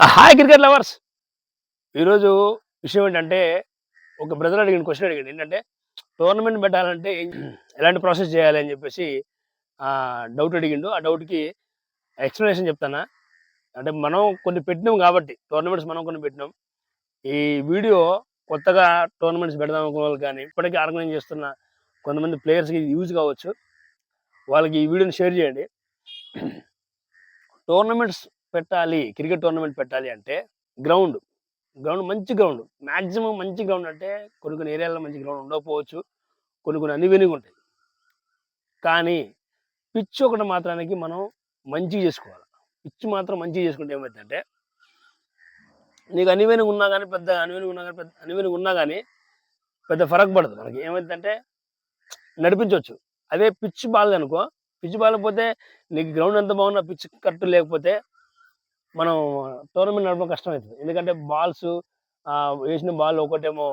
Hi cricket lovers. ఈరోజు విషయం ఏంటంటే ఒక బ్రదర్ అడిగిన క్వశ్చన్ అడిగాడు. ఏంటంటే టోర్నమెంట్ పెట్టాలంటే ఎలాంటి ప్రాసెస్ చేయాలి అని చెప్పేసి డౌట్ అడిగిండు. ఆ డౌట్కి ఎక్స్ప్లెనేషన్ చెప్తానా? అంటే మనం కొన్ని పెట్టినాం కాబట్టి టోర్నమెంట్స్ మనం కొన్ని పెట్టినాం. ఈ వీడియో కొత్తగా టోర్నమెంట్స్ పెడదాం అనుకున్న వాళ్ళు కానీ ఇప్పటికీ ఆర్గనైజ్ చేస్తున్న కొంతమంది ప్లేయర్స్కి యూజ్ కావచ్చు. వాళ్ళకి ఈ వీడియోని షేర్ చేయండి. టోర్నమెంట్స్ పెట్టాలి క్రికెట్ టోర్నమెంట్ పెట్టాలి అంటే గ్రౌండ్. గ్రౌండ్ మంచి గ్రౌండ్. మ్యాక్సిమం మంచి గ్రౌండ్ అంటే కొన్ని కొన్ని ఏరియాలో మంచి గ్రౌండ్ ఉండకపోవచ్చు. కొన్ని కొన్ని అన్ని ఉంటాయి. కానీ పిచ్ ఒకటి మాత్రానికి మనం మంచిగా చేసుకోవాలి. పిచ్ మాత్రం మంచిగా చేసుకుంటే ఏమవుతుందంటే నీకు అన్ని ఉన్నా కానీ పెద్ద అన్ని ఉన్నా కానీ పెద్ద అన్ని ఉన్నా కానీ పెద్ద ఫరక్ పడదు. మనకి ఏమైందంటే నడిపించవచ్చు. అదే పిచ్ బాగాలేదు అనుకో. పిచ్ బాగాలేకపోతే నీకు గ్రౌండ్ ఎంత బాగున్నా పిచ్ కరెక్ట్ లేకపోతే మనం టోర్నమెంట్ నడపడం కష్టం అవుతుంది ఎందుకంటే బాల్స్ వేసిన బాల్ ఒకటేమో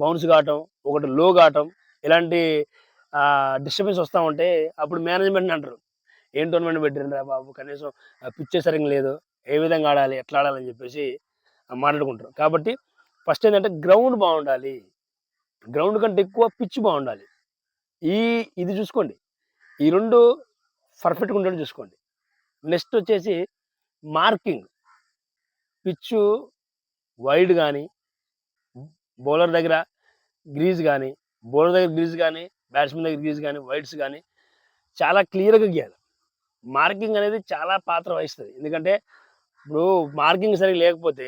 బౌన్స్ కావటం ఒకటి లో కావటం ఇలాంటి డిస్టర్బెన్స్ వస్తూ ఉంటే అప్పుడు మేనేజ్మెంట్ అంటారు. ఏం టోర్నమెంట్ పెట్టిండ్రా బాబు? కనీసం పిచ్చే సరిగ్గా లేదు. ఏ విధంగా ఆడాలి? ఎట్లా ఆడాలని చెప్పేసి మాట్లాడుకుంటారు. కాబట్టి ఫస్ట్ ఏంటంటే గ్రౌండ్ బాగుండాలి. గ్రౌండ్ కంటే ఎక్కువ పిచ్ బాగుండాలి. ఈ ఇది చూసుకోండి. ఈ రెండు పర్ఫెక్ట్గా ఉండేది చూసుకోండి. నెక్స్ట్ వచ్చేసి మార్కింగ్. పిచ్చు వైడ్ కానీ బౌలర్ దగ్గర గ్రీజ్ కానీ బౌలర్ దగ్గర గ్రీజ్ కానీ బ్యాట్స్మెన్ దగ్గర గ్రీజ్ కానీ వైడ్స్ కానీ చాలా క్లియర్గా గీయాలి. మార్కింగ్ అనేది చాలా పాత్ర వహిస్తుంది. ఎందుకంటే ఇప్పుడు మార్కింగ్ సరిగ్గా లేకపోతే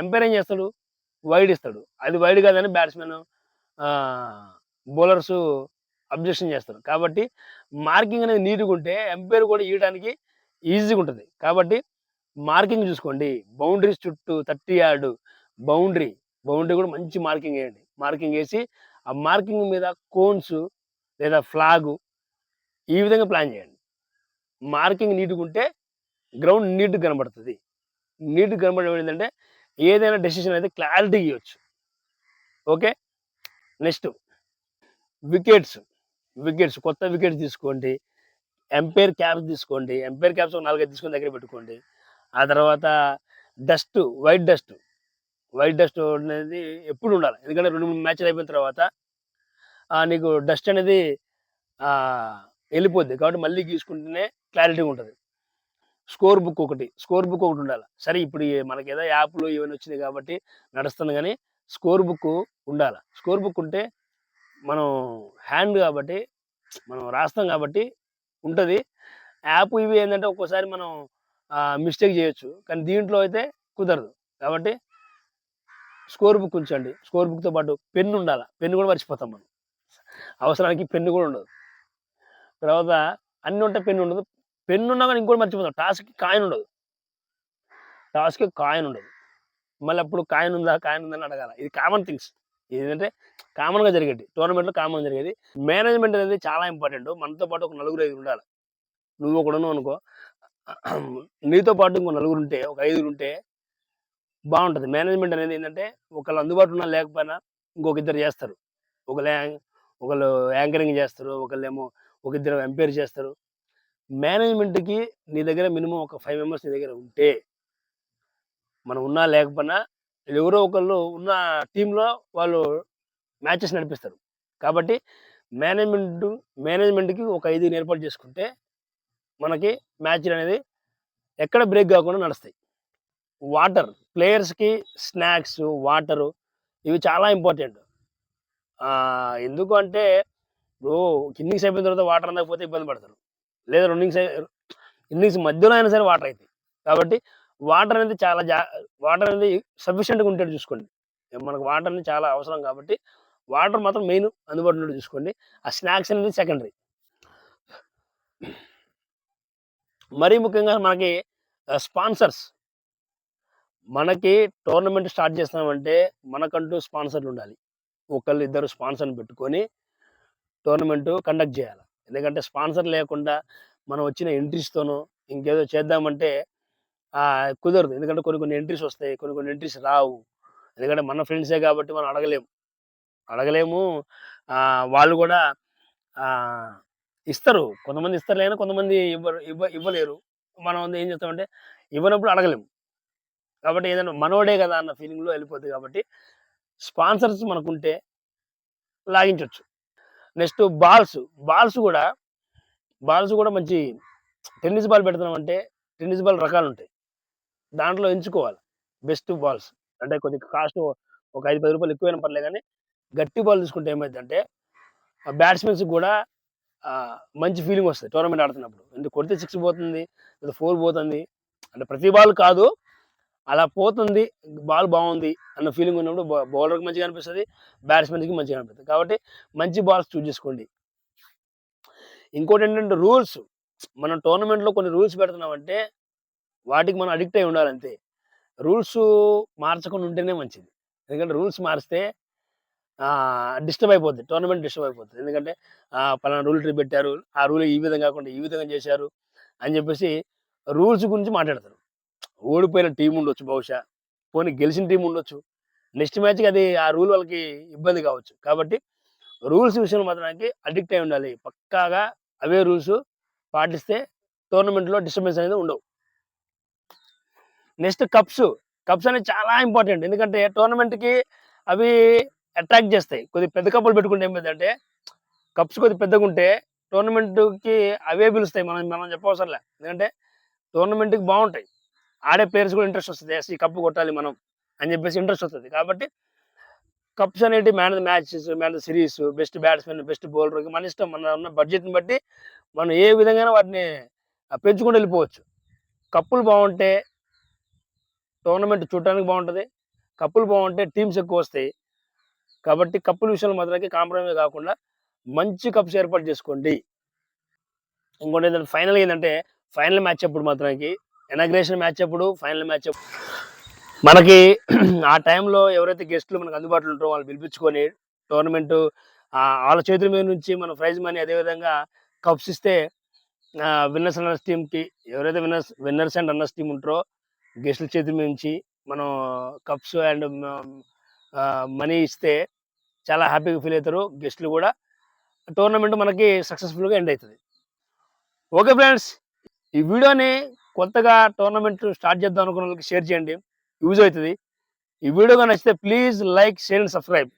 ఎంపైర్ ఏం చేస్తాడు? వైడ్ ఇస్తాడు. అది వైడ్ కాదని బ్యాట్స్మెన్ బౌలర్స్ అబ్జెక్షన్ చేస్తారు. కాబట్టి మార్కింగ్ అనేది నీట్గా ఉంటే ఎంపైర్ కూడా ఇవ్వడానికి ఈజీగా ఉంటుంది. కాబట్టి మార్కింగ్ చూసుకోండి. బౌండరీస్ చుట్టూ థర్టీ యార్డు బౌండరీ. బౌండరీ కూడా మంచి మార్కింగ్ వేయండి. మార్కింగ్ వేసి ఆ మార్కింగ్ మీద కోన్స్ లేదా ఫ్లాగు ఈ విధంగా ప్లాన్ చేయండి. మార్కింగ్ నీట్గా ఉంటే గ్రౌండ్ నీట్గా కనబడుతుంది. నీట్గా కనబడడం ఏంటంటే ఏదైనా డెసిషన్ అయితే క్లారిటీ ఇవ్వచ్చు. ఓకే? Next wickets. వికెట్స్. కొత్త వికెట్స్ తీసుకోండి. ఎంపైర్ క్యాప్స్ తీసుకోండి. ఎంపైర్ క్యాప్స్ ఒక నాలుగైదు తీసుకొని దగ్గర పెట్టుకోండి. ఆ తర్వాత dust white dust. White dust అనేది ఎప్పుడు ఉండాలి. ఎందుకంటే రెండు మూడు మ్యాచ్లు అయిపోయిన తర్వాత నీకు డస్ట్ అనేది వెళ్ళిపోద్ది. కాబట్టి మళ్ళీ గీసుకుంటేనే క్లారిటీ ఉంటుంది. స్కోర్ బుక్ ఒకటి. స్కోర్ బుక్ ఒకటి ఉండాలి. సరే ఇప్పుడు మనకి ఏదో యాప్లు ఇవన్నీ వచ్చినాయి కాబట్టి నడుస్తుంది కానీ స్కోర్ బుక్ ఉండాలి. స్కోర్ బుక్ ఉంటే మనం హ్యాండ్ కాబట్టి మనం రాస్తాం కాబట్టి ఉంటుంది. యాప్ ఇవి ఏంటంటే ఒక్కోసారి మనం మిస్టేక్ చేయొచ్చు. కానీ దీంట్లో అయితే కుదరదు. కాబట్టి స్కోర్ బుక్ ఉంచండి. స్కోర్ బుక్తో పాటు పెన్ను ఉండాలి. పెన్ను కూడా మర్చిపోతాం మనం. అవసరానికి పెన్ను కూడా ఉండదు. తర్వాత అన్ని ఉంటే పెన్ను ఉండదు. పెన్ను ఉన్నా కానీ ఇంకోటి మర్చిపోతాం. టాస్క్కి కాయిన్ ఉండదు. టాస్క్కి కాయిన్ ఉండదు. మళ్ళీ అప్పుడు కాయిన్ ఉందా? కాయిన్ ఉందని అడగాల. ఇది కామన్ థింగ్స్. ఏంటంటే కామన్గా జరిగేది. టోర్నమెంట్లో కామన్ జరిగేది. మేనేజ్మెంట్ అనేది చాలా ఇంపార్టెంట్ మనతో పాటు ఒక నలుగురు ఐదుగురు ఉండాలి. నువ్వు ఒకడును అనుకో నీతో పాటు ఇంకో నలుగురు ఉంటే ఒక ఐదుగురు ఉంటే బాగుంటుంది. మేనేజ్మెంట్ అనేది ఏంటంటే ఒకళ్ళు అందుబాటులో ఉన్నా లేకపోయినా ఇంకొక ఇద్దరు చేస్తారు. ఒకళ్ళు యాంగ్ ఒకళ్ళు యాంకరింగ్ చేస్తారు. ఒకళ్ళు ఏమో ఒక ఇద్దరు ఎంపైర్ చేస్తారు. మేనేజ్మెంట్కి నీ దగ్గర మినిమం ఒక ఫైవ్ మెంబర్స్ నీ దగ్గర ఉంటే మనం ఉన్నా లేకపోయినా ఎవరో ఒకళ్ళు ఉన్న టీంలో వాళ్ళు మ్యాచెస్ నడిపిస్తారు. కాబట్టి మేనేజ్మెంట్ మేనేజ్మెంట్కి ఒక ఐదు ఏర్పాటు చేసుకుంటే మనకి మ్యాచ్లు అనేది ఎక్కడ బ్రేక్ కాకుండా నడుస్తాయి. వాటర్ ప్లేయర్స్కి స్నాక్స్ వాటరు ఇవి చాలా ఇంపార్టెంట్. ఎందుకు అంటే ఇప్పుడు ఇన్నింగ్స్ అయిపోయిన తర్వాత వాటర్ అందకపోతే ఇబ్బంది పడతారు. లేదా రెండింగ్స్ ఇన్నింగ్స్ మధ్యలో అయినా సరే వాటర్ అవుతాయి కాబట్టి వాటర్ అనేది చాలా జా వాటర్ అనేది సఫిషియెంట్గా ఉంటే చూసుకోండి. మనకు వాటర్ అనేది చాలా అవసరం కాబట్టి వాటర్ మాత్రం మెయిన్ అందుబాటులో చూసుకోండి. ఆ స్నాక్స్ అనేది సెకండరీ. మరీ ముఖ్యంగా మనకి స్పాన్సర్స్. మనకి టోర్నమెంట్ స్టార్ట్ చేస్తున్నామంటే మనకంటూ స్పాన్సర్లు ఉండాలి. ఒకళ్ళు ఇద్దరు స్పాన్సర్ని పెట్టుకొని టోర్నమెంట్ కండక్ట్ చేయాలి. ఎందుకంటే స్పాన్సర్ లేకుండా మనం వచ్చిన ఎంట్రీస్తోనో ఇంకేదో చేద్దామంటే కుదరదు. ఎందుకంటే కొన్ని కొన్ని ఎంట్రీస్ వస్తాయి కొన్ని కొన్ని ఎంట్రీస్ రావు. ఎందుకంటే మన ఫ్రెండ్సే కాబట్టి మనం అడగలేము. అడగలేము. వాళ్ళు కూడా ఇస్తారు. కొంతమంది ఇస్తారు లేని కొంతమంది ఇవ్వరు ఇవ్వ ఇవ్వలేరు. మనం ఏం చేస్తామంటే ఇవ్వనప్పుడు అడగలేము. కాబట్టి ఏదైనా మనోడే కదా అన్న ఫీలింగ్లో వెళ్ళిపోతుంది కాబట్టి స్పాన్సర్స్ మనకుంటే లాగించవచ్చు నెక్స్ట్ బాల్స్ బాల్స్ కూడా బాల్స్ కూడా మంచి టెన్నిస్ బాల్ పెడుతున్నాం అంటే టెన్నిస్ బాల్ రకాలు ఉంటాయి దాంట్లో ఎంచుకోవాలి. Best balls. అంటే కొద్దిగా కాస్ట్ ఒక ఐదు పది రూపాయలు ఎక్కువైనా పర్లేదు కానీ గట్టి బాల్ తీసుకుంటే ఏమైందంటే బ్యాట్స్మెన్స్ కూడా మంచి ఫీలింగ్ వస్తుంది టోర్నమెంట్ ఆడుతున్నప్పుడు. ఎందుకు కొడితే సిక్స్ పోతుంది లేదా ఫోర్ పోతుంది అంటే ప్రతి బాల్ కాదు అలా పోతుంది బాల్ బాగుంది అన్న ఫీలింగ్ ఉన్నప్పుడు బౌలర్కి మంచిగా అనిపిస్తుంది బ్యాట్స్మెన్కి మంచిగా అనిపిస్తుంది. కాబట్టి మంచి బాల్స్ చూస్ చేసుకోండి. ఇంకోటి ఏంటంటే రూల్స్. మనం టోర్నమెంట్లో కొన్ని రూల్స్ పెడుతున్నామంటే వాటికి మనం అడిక్ట్ అయి ఉండాలంతే. రూల్స్ మార్చకుండా ఉంటేనే మంచిది. ఎందుకంటే రూల్స్ మారిస్తే డిస్టర్బ్ అయిపోద్ది. టోర్నమెంట్ డిస్టర్బ్ అయిపోతుంది ఎందుకంటే పలానా రూల్ ట్రీ పెట్టారు. ఆ రూల్ ఈ విధంగా కాకుండా ఈ విధంగా చేశారు అని చెప్పేసి రూల్స్ గురించి మాట్లాడతారు. ఓడిపోయిన టీం ఉండొచ్చు బహుశా. పోనీ గెలిచిన టీం ఉండొచ్చు. నెక్స్ట్ మ్యాచ్కి అది ఆ రూల్ వాళ్ళకి ఇబ్బంది కావచ్చు. కాబట్టి రూల్స్ విషయంలో మాత్రానికి అడిక్ట్ అయి ఉండాలి. పక్కాగా అవే రూల్స్ పాటిస్తే టోర్నమెంట్లో డిస్టర్బెన్స్ అనేది ఉండవు. Next cups. కప్స్ అనేది చాలా ఇంపార్టెంట్. ఎందుకంటే టోర్నమెంట్కి అవి అట్రాక్ట్ చేస్తాయి. కొద్ది పెద్ద కప్పులు పెట్టుకుంటే ఏమైందంటే కప్స్ కొద్ది పెద్దగా ఉంటే టోర్నమెంట్కి అవే పిలుస్తాయి. మనం మనం చెప్పవసరంలే. ఎందుకంటే టోర్నమెంట్కి బాగుంటాయి. ఆడే ప్లేయర్స్ కూడా ఇంట్రెస్ట్ వస్తుంది. ఎస్ ఈ కప్పు కొట్టాలి మనం అని చెప్పేసి ఇంట్రెస్ట్ వస్తుంది. కాబట్టి కప్స్ అనేటి man of matches man of series best batsmen best bowler మన ఇష్టం. మన ఉన్న బడ్జెట్ని బట్టి మనం ఏ విధంగా వాటిని పెంచుకుంటూ వెళ్ళిపోవచ్చు. కప్పులు బాగుంటే టోర్నమెంట్ చూడడానికి బాగుంటుంది. కప్పులు బాగుంటే టీమ్స్ ఎక్కువ వస్తాయి. కాబట్టి కప్పుల విషయంలో మాత్రమే కాంప్రమైజ్ కాకుండా మంచి కప్స్ ఏర్పాటు చేసుకోండి. ఇంకోటి ఏంటంటే ఫైనల్ ఏంటంటే ఫైనల్ మ్యాచ్ అప్పుడు మాత్రానికి ఎనాగ్రేషన్ మ్యాచ్ అప్పుడు ఫైనల్ మ్యాచ్ అప్పుడు. మనకి ఆ టైంలో ఎవరైతే గెస్టులు మనకు అందుబాటులో ఉంటారో వాళ్ళు పిలిపించుకొని టోర్నమెంట్ వాళ్ళ చేతుల మీద నుంచి మన ప్రైజ్ మనీ అదేవిధంగా కప్స్ ఇస్తే విన్నర్స్ రన్నర్స్ టీమ్కి ఎవరైతే winners winners and runners team ఉంటారో గెస్టుల చేతి నుంచి మనం కప్స్ అండ్ మనీ ఇస్తే చాలా హ్యాపీగా ఫీల్ అవుతారు. గెస్టులు కూడా. టోర్నమెంట్ మనకి సక్సెస్ఫుల్గా ఎండ్ అవుతుంది. ఓకే ఫ్రెండ్స్ ఈ వీడియోని కొత్తగా టోర్నమెంట్ స్టార్ట్ చేద్దాం అనుకున్న వాళ్ళకి షేర్ చేయండి. యూజ్ అవుతుంది. ఈ వీడియో నచ్చితే please like share and subscribe.